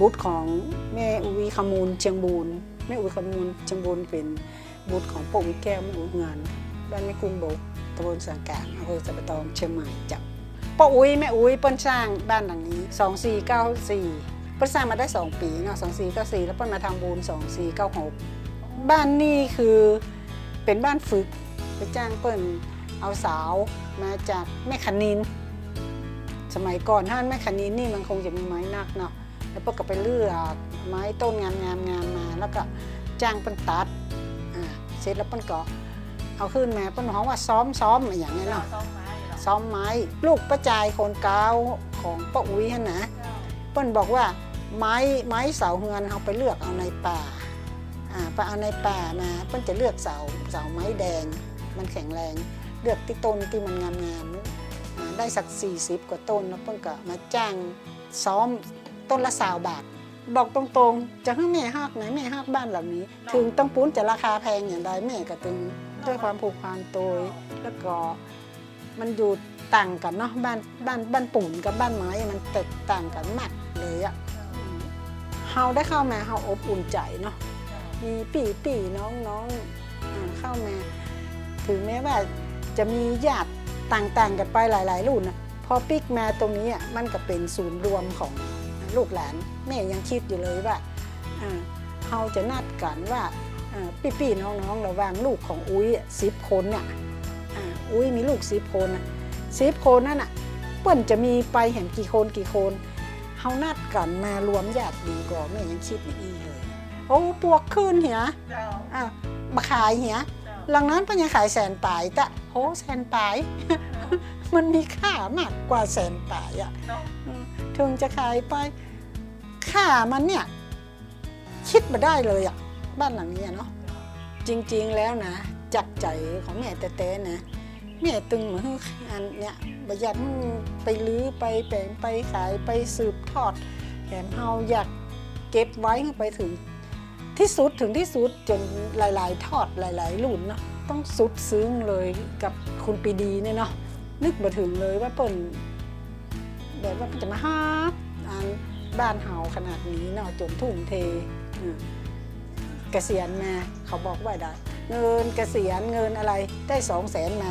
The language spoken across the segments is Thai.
บุตรของแม่อุวีขมูลเชียงบูนแม่อุวีขมูลเชียงบูนเป็นบุตรของปู่อุวีแก้วแม่อุวีเงินบ้านแม่กรุงบกตำบลสังกางอำเภอสัปตองเชียงใหม่จับป้าอุ้ยแม่อุ้ยเปิ้นสร้างบ้านหลังนี้ 2494เปิ้นสร้างมาได้ 2 ปีเนาะ2494 แล้วเปิ้นมาทำบุญ2496 บ้านนี่คือเป็นบ้านฝึกไปจ้างเปิ้นเอาสาวมาจากแม่คันนิน สมัยก่อนท่านแม่คันนินนี่มันคงจะมีไม้นักเนาะ แล้วเปิ้นก็ไปเลือกไม้ต้นงามงามงามมา แล้วก็จ้างเปิ้นตัดอ่าเสร็จแล้วเปิ้นก็เอาขึ้นมาเปิ้นบอกว่าซ้อมซ้อมอย่างนี้เนาะซ้อมไม้ ลูกประจายคนเกาวของป้าอุ้ยฮะนะเปิ้นบอกว่าไม้ไม้เสาเฮือนเอาไปเลือกเอาในป่าอ่าไปเอาในป่ามาเปิ้นจะเลือกเสาเสาไม้แดง มันแข็งแรง เลือกที่ต้นที่มันงามๆอ่าได้สัก 40 กว่าต้นแล้วเปิ้นก็มาจ้างซ้อม ต้นละสาวบาท บอกตรงๆ จะให้แม่ฮักไหนแม่ฮักบ้านหลังนี้ ถึงต้องปุ้นจะราคาแพงอย่างใดแม่ก็ตึงด้วยความผูกพันโตยแล้วก็มันอยู่ต่างกันเนาะบ้านบ้านบ้านปูนกับบ้านไม้มันแตกต่างกันมากเลยอะเฮาได้เข้ามาเฮาอบอุ่นใจเนาะมีปี่ปี่น้องน้องเข้ามาถึงแม้ว่าจะมีญาติต่างๆ กันไปหลาย ๆ รุ่นนะพอปิกมาตรงนี้อะมันก็เป็นศูนย์รวมของ ลูกหลาน แม่ยังคิดอยู่เลยว่าอ่าเฮาจะนัดกันว่าอ่าปี่ๆน้องๆระหว่างลูกของอุ้ยสิบคนเนี่ยอ่าอุ้ยมีลูกสิบคนนะสิบคนนั่นน่ะเปิ้นจะมีไปเห็นกี่คนกี่คนเฮานัดกันมารวมญาติดีกว่าแม่ยังคิดอย่างนี้เลยโอ้ปวกขึ้นเหียอะมาขายเหียหลังนั้นเพิ่นยังขายแสนปลายแต่โหแสนปลายมันมีค่ามากกว่าแสนปลายอะอืม ถึงจะขายไปค่ามันเนี่ย คิดมาได้เลยอะบ้านหลังนี้เนาะจริงๆแล้วนะจักใจของแม่แต่แต่นะแม่ตึงเหมือนอันเนี้ยประหยัดไปลื้อไปแปลงไปขายไปสืบทอดแถมเฮาอยากเก็บไว้ไปถึงที่สุดถึงที่สุดจนหลาย ๆ ทอดหลาย ๆ รุ่นเนาะต้องสุดซึ้งเลยกับคุณปีดีเนี่ยเนาะนึกมาถึงเลยว่าเปิ่น แบบว่าจะมาฮาอันบ้านเฮาขนาดนี้เนาะจนทุ่มเทเกษียณมาเขาบอกว่าได้ เงินเกษียณเงินอะไรได้สองแสนมา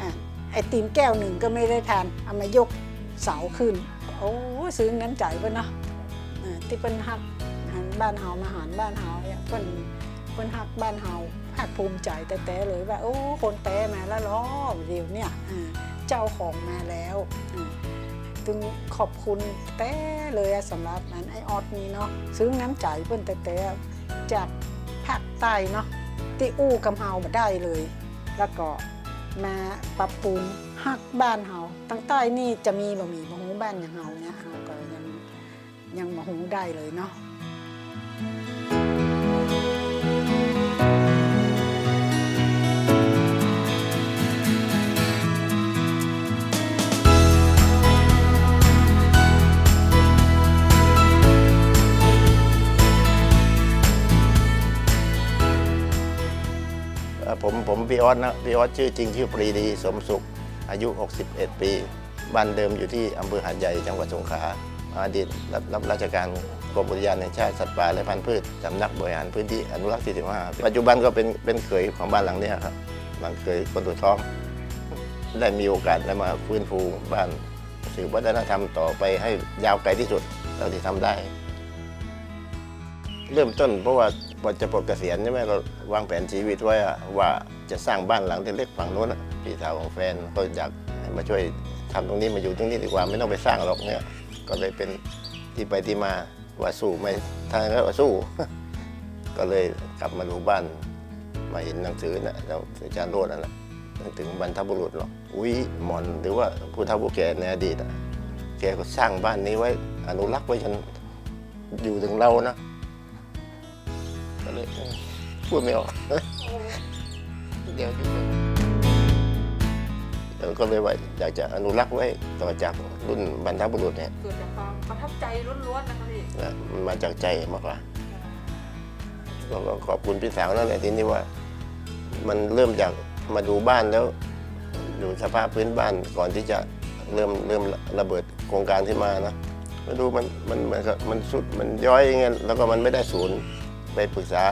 อะไอติมแก้วหนึ่งก็ไม่ได้ทานเอามายกเสาขึ้น โอ้ซื้อน้ำใจเพิ่นเนาะอะที่เพิ่นฮักหารบ้านเฮามาหารบ้านเฮาเนี่ยเพิ่นเพิ่นฮักบ้านเฮาภาคภูมิใจแต่แต่เลยว่าโอ้คนแต่มาแล้วล้อเดียวเนี่ยเจ้าของมาแล้ว อะจึงขอบคุณแต่เลยสำหรับนั้นไอออดนี้เนาะซื้อน้ำใจเพิ่อนแต่แต่จากภาคใต้เนาะที่อู้กำเฮามาได้เลย แล้วก็มาปรับปรุงฮักบ้านเฮาตั้งใต้นี่จะมีบะหมี่บะฮูบ้านอย่างเฮาเนี่ยเฮาก็ยังยังบะฮูได้เลยเนาะ ผมพี่ออสนะพี่ออสชื่อจริงชื่อปรีดีสมสุข อายุ 61 ปีบ้านเดิมอยู่ที่อำเภอหาดใหญ่จังหวัดสงขลาอดีตรับรับราชการกรมอุทยานแห่งชาติสัตว์ป่าและพันธุ์พืชสำนักบริหารพื้นที่อนุรักษ์ที่15ปัจจุบันก็เป็นเป็นเขยของบ้านหลังนี้ครับหลังเขยคนตัวท้อง ได้มีโอกาสได้มาฟื้นฟูบ้านสืบวัฒนธรรมต่อไปให้ยาวไกลที่สุดเท่าที่ทำได้ เริ่มต้นเพราะว่า พอจะปลดเกษียณใช่ไหมก็วางแผนชีวิตไว้ว่าจะสร้างบ้านหลังเล็กๆฝั่งโน้นพี่สาวของแฟนก็อยากมาช่วยทำตรงนี้มาอยู่ตรงนี้ดีกว่าไม่ต้องไปสร้างหรอกเนี่ย ก็เลยเป็นที่ไปที่มาว่าสู้ไม่ทางก็ว่าสู้ ก็เลยกลับมาดูบ้านมาเห็นหนังสือนะแล้วอาจารย์โรดนั่นแหละถึงบรรพบุรุษหรอกอุ้ยหมอนหรือว่าผู้เฒ่าผู้แก่ในอดีตอะแกก็สร้างบ้านนี้ไว้อนุรักษ์ไว้จนอยู่ถึงเรานะ ก็เลยเออพูดไม่ออกเดี๋ยวเดี๋ยวก็เลยว่าอยากจะอนุรักษ์ไว้ต่อจากรุ่นบรรพบุรุษเนี่ยเกิดจากความประทับใจล้วนๆนะคะพี่นะมันมาจากใจมากกว่าก็ก็ขอบคุณพี่สาวนั่นแหละทีนี้ว่า มันเริ่มจากมาดูบ้านแล้วดูสภาพพื้นบ้านก่อนที่จะเริ่มเริ่มระเบิดโครงการที่มานะไม่รู้มันมันเหมือนกับมันสุดมันย้อยอย่างเงี้ยแล้วก็มันไม่ได้ศูนย์ ไปปรึกษา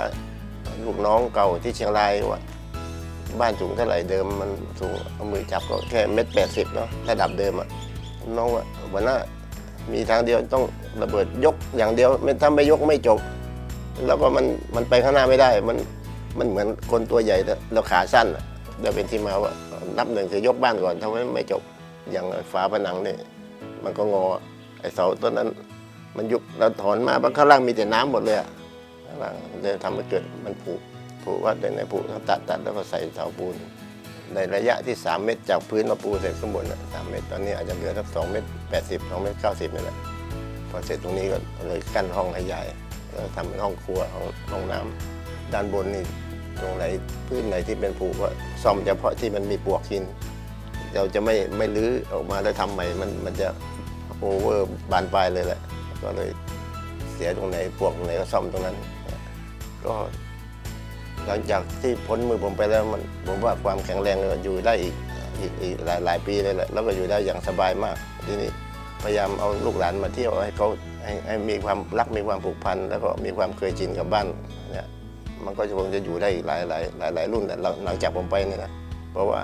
ลูกน้องเก่าที่เชียงรายว่าบ้านสูงเท่าไหร่เดิมมันสูงเอามือจับก็แค่เม็ดแปดสิบเนาะระดับเดิมอะน้องว่าวันหน้ามีทางเดียวต้องระเบิดยกอย่างเดียวไม่ถ้าไม่ยกไม่จบ แล้วก็มันมันไปข้างหน้าไม่ได้ มันมันเหมือนคนตัวใหญ่เราขาสั้นอะเดี๋ยวเป็นที่มาว่านับหนึ่งคือยกบ้านก่อนถ้าไม่ไม่จบอย่างฝาผนังเนี่ยมันก็งอไอเสาต้นนั้น มันยุบเราถอนมาบางข้างล่างมีแต่น้ำหมดเลยอะ ข้างล่างเลยทำให้เกิดมันผุผุว่าในในผุเขาตัดตัดแล้วก็ใส่เสาปูน ในระยะที่ 3 เมตรจากพื้นมาปูเสร็จข้างบนนะสามเมตรตอนนี้อาจจะเหลือสักสองเมตรแปดสิบสองเมตรเก้าสิบนี่แหละพอเสร็จตรงนี้ก็เลยกั้นห้องให้ใหญ่แล้วทำเป็นห้องครัวห้องห้องน้ำด้านบนนี่ตรงไหนพื้นไหนที่เป็นผุก็ซ่อมเฉพาะที่มันมีปลวกกิน เราจะไม่ไม่รื้อออกมาแล้วทำใหม่มันมันจะโอเวอร์บานปลายเลยแหละก็เลยเสียตรงไหนปลวกตรงไหนก็ซ่อมตรงนั้น ก็ หลังจากที่พ้นมือผมไปแล้วมันผมว่าความแข็งแรงเนี่ยอยู่ได้อีกอีกอีกหลายหลายปีเลยแหละแล้วก็อยู่ได้อย่างสบายมากทีนี้พยายามเอาลูกหลานมาเที่ยวให้เขาให้ให้มีความรักมีความผูกพันแล้วก็มีความเคยชินกับบ้านเนี่ยมันก็จะคงจะอยู่ได้อีกหลายหลายหลายหลายรุ่นแหละหลังจากผมไปเนี่ยนะเพราะว่า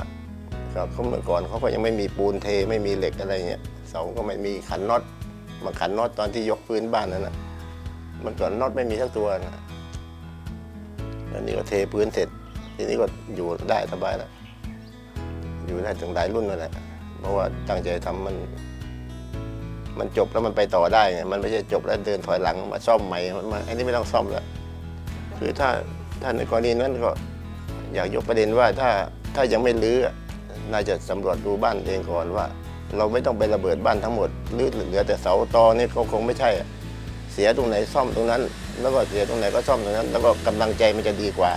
เขาเมื่อก่อนเขาก็ยังไม่มีปูนเทไม่มีเหล็กอะไรเงี้ยเสาก็ไม่มีขันน็อตบาขันน็อตตอนที่ยกพื้นบ้านนั่นนะมันก่อนน็อตไม่มีสักตัวนะ อันนี้ก็เทพื้นเสร็จ ทีนี้ก็อยู่ได้สบายแล้ว อยู่ได้ถึงหลายรุ่นนั่นแหละ เพราะว่าตั้งใจทำมัน มันจบแล้วมันไปต่อได้ไงมันไม่ใช่จบแล้วเดินถอยหลังมาซ่อมใหม่มาอันนี้ไม่ต้องซ่อมแล้ว คือถ้าถ้าในกรณีนั้นก็ อยากยกประเด็นว่าถ้าถ้ายังไม่รื้อน่าจะสำรวจดูบ้านเองก่อนว่า เราไม่ต้องไประเบิดบ้านทั้งหมดหรือเหลือแต่เสาตอนี่ก็คงไม่ใช่อะเสียตรงไหนซ่อมตรงนั้น แล้วก็เสียตรงไหนก็ซ่อมตรงนั้น แล้วก็กำลังใจมันจะดีกว่า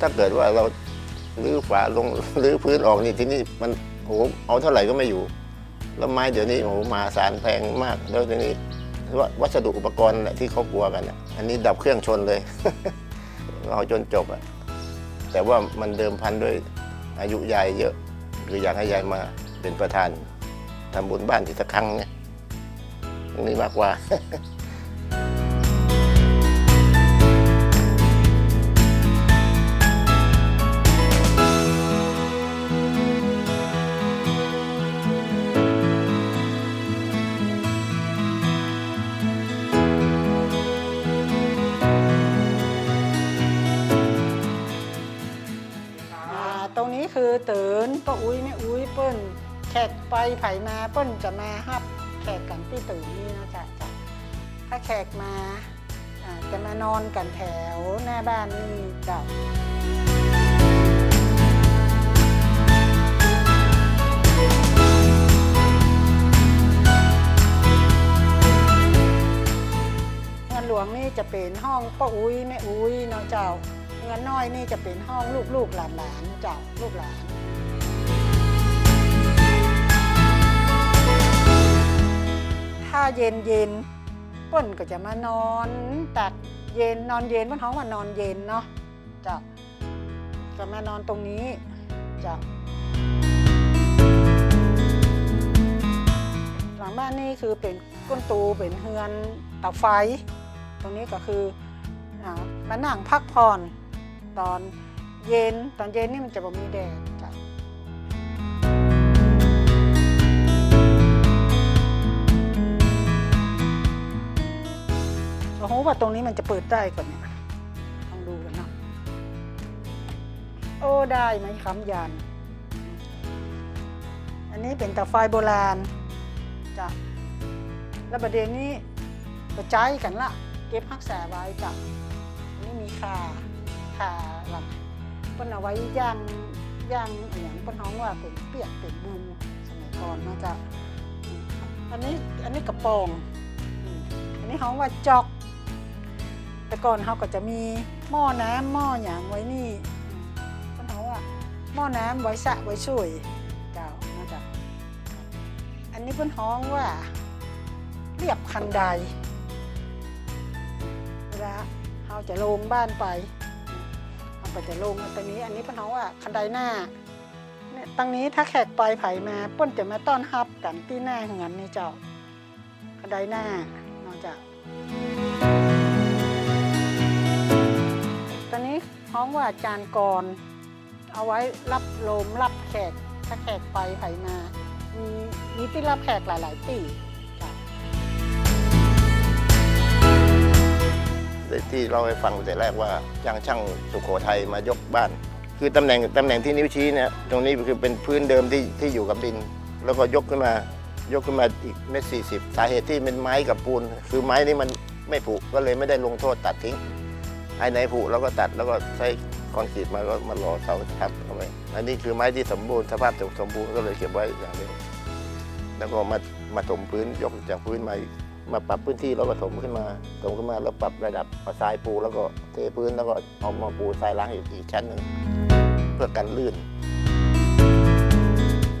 ถ้าเกิดว่าเราลื้อฝาลงลื้อพื้นออกนี่ที่นี่มันโอ้เอาเท่าไหร่ก็ไม่อยู่ แล้วไม้เดี๋ยวนี้โอ้โหมาศาลแพงมากแล้วทีนี้ว่าวัสดุอุปกรณ์แหละที่เขากลัวกันอันนี้ดับเครื่องชนเลยเอาจนจบอะแต่ว่ามันเดิมพันด้วยอายุยายเยอะคืออยากให้ยายมาเป็นประธานทำบุญบ้านที่สักครั้งเนี่ยตรงนี้มากกว่า ตือนป้าอุ้ยแม่อุ้ยเปิ้นแขกไปไผมาเปิ้นจะมาฮับแขกกันที่ตื่นนี่นะจ๊ะจ๊ะถ้าแขกมาจะมานอนกันแถวหน้าบ้านนี่จ้ะเงินหลวงนี่จะเป็นห้องป้าอุ้ยแม่อุ้ยเนาะเจ้าเงินน้อยนี่จะเป็นห้องลูกลูกๆหลานหลานๆเจ้าลูกหลาน ถ้าเย็นเย็นเปิ้นก็จะมานอนตักเย็นนอนเย็นเปิ้นท้องว่านอนเย็นเนาะจ้าก็มานอนตรงนี้จ้าหลังบ้านนี่คือเป็นก้นตูเป็นเฮือนเตาไฟ ตรงนี้ก็คืออมานั่งพักผ่อนตอนเย็นตอนเย็นนี่มันจะบ่มีแดด โหว่าตรงนี้มันจะเปิดได้ก่อนเนี่ยลองดูกันเนาะโอ้ได้ไหมคำยันอันนี้เป็นตาไฟโบราณจ้ะแล้วประเด็นนี้กระจายกันละเก็บรักษาไว้จ้ะนี่มีขาขาหลับเปิ้นเอาไว้ย่างย่างอหย่างปิ้นฮ้องว่าเป็นเปียกเป็นบุญสมัยก่อนนะจ๊ะอันนี้อันนี้กระโปรงอันนี้ฮ้องว่าจอก แต่ก่อนเขาก็จะมีหม้อน้ำหม้อหยางไว้นี่อืมเปิ้นฮ้องว่าหม้อน้ำไว้สระไว้ช่วยเจ้านะจ๊ะอันนี้เปิ้นฮ้องว่า เรียบคันไดเวลาเราจะลงบ้านไปเราก็จะลงตรงนี้ อันนี้เพิ่นเขาว่าคันไดหน้าเนี่ยตรงนี้ถ้าแขกไปไผมาป้นจะมาต้อนรับกันที่หน้าเหือนนี่เจ้ากระไดหน้านอกจา ตอนนี้ห้องว่าจานกร เอาไว้รับลมรับแขก ถ้าแขกไปไผมา มีมีที่รับแขกหลายๆตีจ้ะที่เราให้ฟังแต่แรกว่าจ้างช่างสุโขทัยมายกบ้าน คือตำแหน่งตำแหน่งที่นิ้วชี้เนี่ยตรงนี้คือเป็นพื้นเดิมที่ที่อยู่กับดิน แล้วก็ยกขึ้นมายกขึ้นมาอีกเมตรสี่สิบสาเหตุที่เป็นไม้กับปูน คือไม้นี่มันไม่ผุก็เลยไม่ได้ลงโทษตัดทิ้ง ไอ้ไหนผุเราก็ตัดแล้วก็ใช้คอนกรีตมาก็มาหล่อเสาทับเข้าไปอันนี้คือไม้ที่สมบูรณ์สภาพสมบูรณ์ก็เลยเก็บไว้อย่างนี้แล้วก็มามาถมพื้นยกจากพื้นมาอีกมาปรับพื้นที่แล้วก็ถมขึ้นมาถมขึ้นมาแล้วปรับระดับเอาทรายปูแล้วก็เทพื้นแล้วก็เอามาปูทรายล้างอีกอีกชั้นหนึ่งเพื่อกันลื่น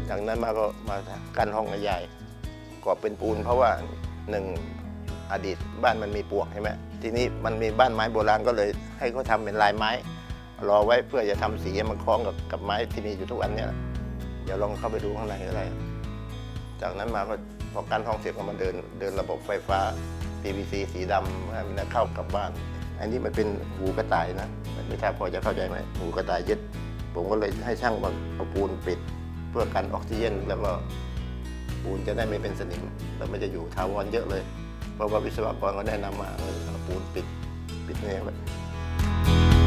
จากนั้นมาก็มากันห้องใหญ่กรอเป็นปูนเพราะว่าหนึ่งอดีตบ้านมันมีปวกใช่ไหม ทีนี้มันมีบ้านไม้โบราณก็เลยให้เขาทำเป็นลายไม้ รอไว้เพื่อจะทำสีมันคล้องกับกับไม้ที่มีอยู่ทุกอันเนี่ยเดี๋ยวลองเข้าไปดูข้างในก็ได้จากนั้นมาก็พอกั้นห้องเสร็จก็มาเดินเดินระบบไฟฟ้า PVC สีดำให้มันเข้ากับบ้าน อันนี้มันเป็นหูกระต่ายนะไม่ทราบพอจะเข้าใจไหมหูกระต่ายยึด ผมก็เลยให้ช่างมาเอาปูนปิดเพื่อกันออกซิเจนแล้วก็ปูนจะได้ไม่เป็นสนิมแล้วมันจะอยู่ทาวรเยอะเลย เพราะว่าวิศวกรก็แนะนำมาเออเอา ปูนปิดปิดเนี่ยไว้